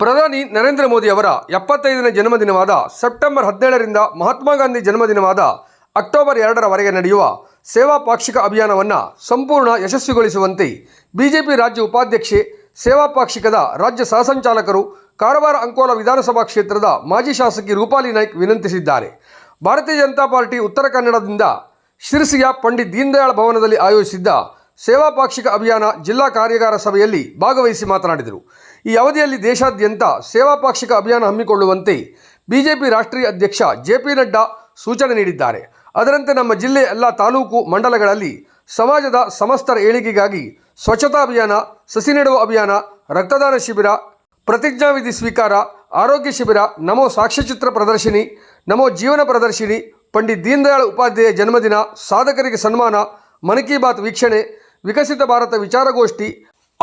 ಪ್ರಧಾನಿ ನರೇಂದ್ರ ಮೋದಿ ಅವರ ಎಪ್ಪತ್ತೈದನೇ ಜನ್ಮದಿನವಾದ ಸೆಪ್ಟೆಂಬರ್ ಹದಿನೇಳರಿಂದ ಮಹಾತ್ಮ ಗಾಂಧಿ ಜನ್ಮದಿನವಾದ ಅಕ್ಟೋಬರ್ ಎರಡರವರೆಗೆ ನಡೆಯುವ ಸೇವಾ ಪಾಕ್ಷಿಕ ಅಭಿಯಾನವನ್ನು ಸಂಪೂರ್ಣ ಯಶಸ್ವಿಗೊಳಿಸುವಂತೆ ಬಿಜೆಪಿ ರಾಜ್ಯ ಉಪಾಧ್ಯಕ್ಷೆ, ಸೇವಾ ಪಾಕ್ಷಿಕದ ರಾಜ್ಯ ಸಹಸಂಚಾಲಕರು ಕಾರವಾರ ಅಂಕೋಲ ವಿಧಾನಸಭಾ ಕ್ಷೇತ್ರದ ಮಾಜಿ ಶಾಸಕಿ ರೂಪಾಲಿ ನಾಯ್ಕ್ ವಿನಂತಿಸಿದ್ದಾರೆ. ಭಾರತೀಯ ಜನತಾ ಪಾರ್ಟಿ ಉತ್ತರ ಕನ್ನಡದಿಂದ ಶಿರಸಿಯ ಪಂಡಿತ್ ದೀನದಯಾಳ್ ಭವನದಲ್ಲಿ ಆಯೋಜಿಸಿದ್ದ ಸೇವಾ ಪಾಕ್ಷಿಕ ಅಭಿಯಾನ ಜಿಲ್ಲಾ ಕಾರ್ಯಾಗಾರ ಸಭೆಯಲ್ಲಿ ಭಾಗವಹಿಸಿ ಮಾತನಾಡಿದರು. ಈ ಅವಧಿಯಲ್ಲಿ ದೇಶಾದ್ಯಂತ ಸೇವಾ ಪಾಕ್ಷಿಕ ಅಭಿಯಾನ ಹಮ್ಮಿಕೊಳ್ಳುವಂತೆ ಬಿಜೆಪಿ ರಾಷ್ಟ್ರೀಯ ಅಧ್ಯಕ್ಷ ಜೆ ಪಿ ನಡ್ಡಾ ಸೂಚನೆ ನೀಡಿದ್ದಾರೆ. ಅದರಂತೆ ನಮ್ಮ ಜಿಲ್ಲೆ ಎಲ್ಲ ತಾಲೂಕು ಮಂಡಲಗಳಲ್ಲಿ ಸಮಾಜದ ಸಮಸ್ತರ ಏಳಿಗೆಗಾಗಿ ಸ್ವಚ್ಛತಾ ಅಭಿಯಾನ, ಸಸಿ ನೆಡುವ ಅಭಿಯಾನ, ರಕ್ತದಾನ ಶಿಬಿರ, ಪ್ರತಿಜ್ಞಾವಿಧಿ ಸ್ವೀಕಾರ, ಆರೋಗ್ಯ ಶಿಬಿರ, ನಮೋ ಸಾಕ್ಷ್ಯಚಿತ್ರ ಪ್ರದರ್ಶಿನಿ, ನಮೋ ಜೀವನ ಪ್ರದರ್ಶಿನಿ, ಪಂಡಿತ್ ದೀನದಯಾಳ್ ಉಪಾಧ್ಯಾಯ ಜನ್ಮದಿನ, ಸಾಧಕರಿಗೆ ಸನ್ಮಾನ, ಮನ್ ಕಿ ಬಾತ್ ವೀಕ್ಷಣೆ, ವಿಕಸಿತ ಭಾರತ ವಿಚಾರಗೋಷ್ಠಿ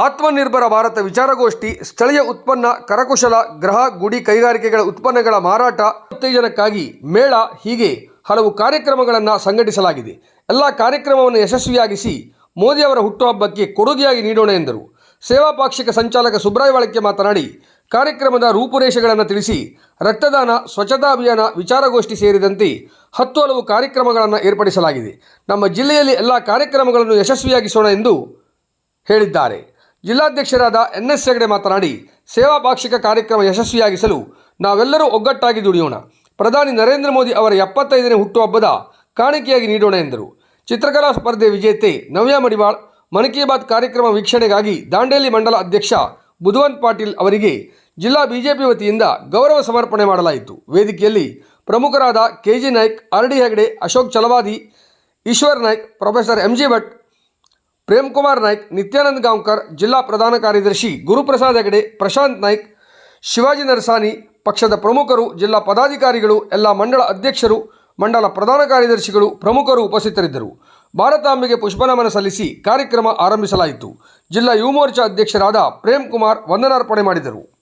ಆತ್ಮನಿರ್ಭರ ಭಾರತ ವಿಚಾರಗೋಷ್ಠಿ, ಸ್ಥಳೀಯ ಉತ್ಪನ್ನ, ಕರಕುಶಲ, ಗ್ರಹ, ಗುಡಿ ಕೈಗಾರಿಕೆಗಳ ಉತ್ಪನ್ನಗಳ ಮಾರಾಟ, ಉತ್ತೇಜನಕ್ಕಾಗಿ ಮೇಳ, ಹೀಗೆ ಹಲವು ಕಾರ್ಯಕ್ರಮಗಳನ್ನು ಸಂಘಟಿಸಲಾಗಿದೆ. ಎಲ್ಲ ಕಾರ್ಯಕ್ರಮವನ್ನು ಯಶಸ್ವಿಯಾಗಿಸಿ ಮೋದಿಯವರ ಹುಟ್ಟುಹಬ್ಬಕ್ಕೆ ಕೊಡುಗೆಯಾಗಿ ನೀಡೋಣ ಎಂದರು. ಸೇವಾ ಪಾಕ್ಷಿಕ ಸಂಚಾಲಕ ಸುಬ್ರಾಯ ವಾಳಕ್ಕೆ ಮಾತನಾಡಿ, ಕಾರ್ಯಕ್ರಮದ ರೂಪುರೇಷೆಗಳನ್ನು ತಿಳಿಸಿ, ರಕ್ತದಾನ, ಸ್ವಚ್ಛತಾ ಅಭಿಯಾನ ವಿಚಾರಗೋಷ್ಠಿ ಸೇರಿದಂತೆ ಹತ್ತು ಹಲವು ಕಾರ್ಯಕ್ರಮಗಳನ್ನು ಏರ್ಪಡಿಸಲಾಗಿದೆ. ನಮ್ಮ ಜಿಲ್ಲೆಯಲ್ಲಿ ಎಲ್ಲ ಕಾರ್ಯಕ್ರಮಗಳನ್ನು ಯಶಸ್ವಿಯಾಗಿಸೋಣ ಎಂದು ಹೇಳಿದ್ದಾರೆ. ಜಿಲ್ಲಾಧ್ಯಕ್ಷರಾದ ಎನ್ ಎಸ್ ಹೆಗಡೆ ಮಾತನಾಡಿ, ಸೇವಾ ಪಾಕ್ಷಿಕ ಕಾರ್ಯಕ್ರಮ ಯಶಸ್ವಿಯಾಗಿಸಲು ನಾವೆಲ್ಲರೂ ಒಗ್ಗಟ್ಟಾಗಿ ದುಡಿಯೋಣ. ಪ್ರಧಾನಿ ನರೇಂದ್ರ ಮೋದಿ ಅವರ ಎಪ್ಪತ್ತೈದನೇ ಹುಟ್ಟುಹಬ್ಬದ ಕಾಣಿಕೆಯಾಗಿ ನೀಡೋಣ ಎಂದರು. ಚಿತ್ರಕಲಾ ಸ್ಪರ್ಧೆ ವಿಜೇತೆ ನವ್ಯಾ ಮಡಿವಾಳ್, ಮನ್ ಕಿ ಬಾತ್ ಕಾರ್ಯಕ್ರಮ ವೀಕ್ಷಣೆಗಾಗಿ ದಾಂಡೇಲಿ ಮಂಡಲ ಅಧ್ಯಕ್ಷ ಬುಧವಂತ್ ಪಾಟೀಲ್ ಅವರಿಗೆ ಜಿಲ್ಲಾ ಬಿಜೆಪಿ ವತಿಯಿಂದ ಗೌರವ ಸಮರ್ಪಣೆ ಮಾಡಲಾಯಿತು. ವೇದಿಕೆಯಲ್ಲಿ ಪ್ರಮುಖರಾದ K G Naik, R D Hegde, Ashok Chalavadi, Eshwar Naik, professor M G Bhat Prem Kumar Naik, Nityanand Gaonkar, ಜಿಲ್ಲಾ ಪ್ರಧಾನ ಕಾರ್ಯದರ್ಶಿ ಗುರುಪ್ರಸಾದ್ ಹೆಗಡೆ, ಪ್ರಶಾಂತ್ ನಾಯ್ಕ್, ಶಿವಾಜಿ ನರಸಾನಿ ಪಕ್ಷದ ಪ್ರಮುಖರು, ಜಿಲ್ಲಾ ಪದಾಧಿಕಾರಿಗಳು, ಎಲ್ಲ ಮಂಡಳ ಅಧ್ಯಕ್ಷರು, ಮಂಡಲ ಪ್ರಧಾನ ಕಾರ್ಯದರ್ಶಿಗಳು, ಪ್ರಮುಖರು ಉಪಸ್ಥಿತರಿದ್ದರು. ಭಾರತಾಂಬೆಗೆ ಪುಷ್ಪನಮನ ಸಲ್ಲಿಸಿ ಕಾರ್ಯಕ್ರಮ ಆರಂಭಿಸಲಾಯಿತು. ಜಿಲ್ಲಾ ಯುವ ಮೋರ್ಚಾ ಅಧ್ಯಕ್ಷರಾದ ಪ್ರೇಮ್ ಕುಮಾರ್ ವಂದನಾರ್ಪಣೆ ಮಾಡಿದರು.